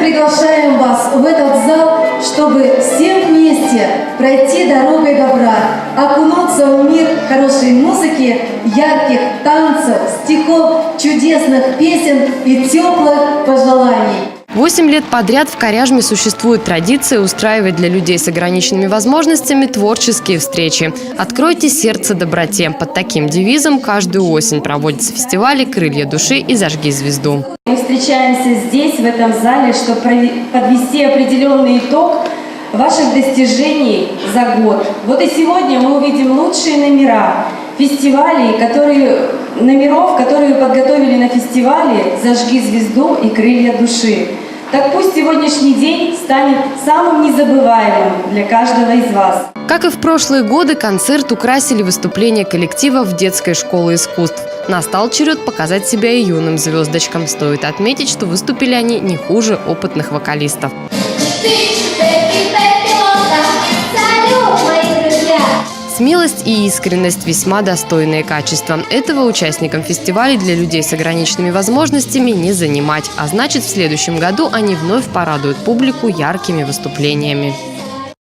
приглашаем вас в этот зал, чтобы все вместе пройти дорогой добра, окунуться в мир хорошей музыки, ярких танцев, стихов, чудесных песен и теплых пожеланий. Восемь лет подряд в Коряжме существует традиция устраивать для людей с ограниченными возможностями творческие встречи. «Откройте сердце доброте». Под таким девизом каждую осень проводятся фестивали «Крылья души» и «Зажги звезду». Мы встречаемся здесь, в этом зале, чтобы подвести определенный итог ваших достижений за год. Вот и сегодня мы увидим лучшие номера фестивалей, которые, номеров, которые подготовили на фестивале «Зажги звезду» и «Крылья души». Так пусть сегодняшний день станет самым незабываемым для каждого из вас. Как и в прошлые годы, концерт украсили выступления коллектива в детской школе искусств. Настал черед показать себя и юным звездочкам. Стоит отметить, что выступили они не хуже опытных вокалистов. Тысячу Смелость и искренность – весьма достойные качества. Этого участникам фестивалей для людей с ограниченными возможностями не занимать. А значит, в следующем году они вновь порадуют публику яркими выступлениями.